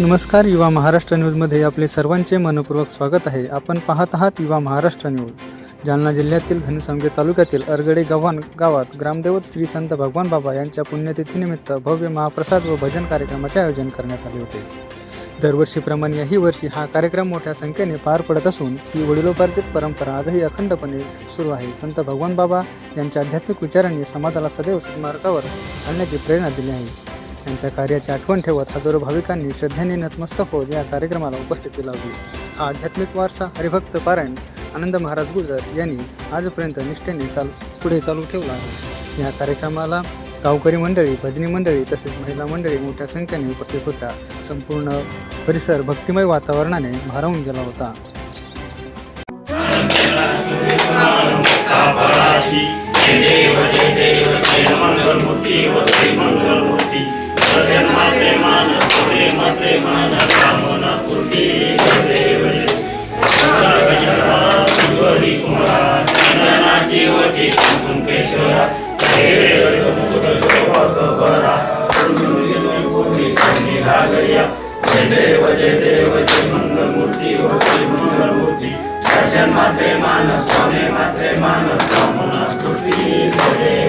नमस्कार युवा महाराष्ट्र न्यूजमध्ये आपले सर्वांचे मनपूर्वक स्वागत आहे. आपण पाहत आहात युवा महाराष्ट्र न्यूज. जालना जिल्ह्यातील धनसंगे तालुक्यातील अरगडे गव्हाण गावात ग्रामदेवत श्री संत भगवान बाबा यांच्या पुण्यतिथीनिमित्त भव्य महाप्रसाद व भजन कार्यक्रमाचे आयोजन करण्यात आले होते. दरवर्षीप्रमाणे याही वर्षी हा कार्यक्रम मोठ्या संख्येने पार पडत असून ही वडिलोपार्जित परंपरा आजही अखंडपणे सुरू आहे. संत भगवान बाबा यांच्या आध्यात्मिक विचारांनी समाजाला सदैव सन्मार्गावर आणण्याची प्रेरणा दिली आहे. त्यांच्या कार्याची आठवण ठेवत हजारो भाविकांनी श्रद्धेने नतमस्तक होत या कार्यक्रमाला उपस्थिती लावली हा आध्यात्मिक वारसा हरिभक्त पारायण आनंद महाराज गुजर यांनी आजपर्यंत निष्ठेने चाल पुढे चालू ठेवला आहे या कार्यक्रमाला गावकरी मंडळी भजनी मंडळी तसेच महिला मंडळी मोठ्या संख्येने उपस्थित होत्या संपूर्ण परिसर भक्तिमय वातावरणाने भारावून गेला होता जय देव जय देव देव जय देव जय मंगलमूर्ती व श्री मंगलमूर्ती दर्शन मात्रे मान सोने मात्रे मान कामना पूर्ती जय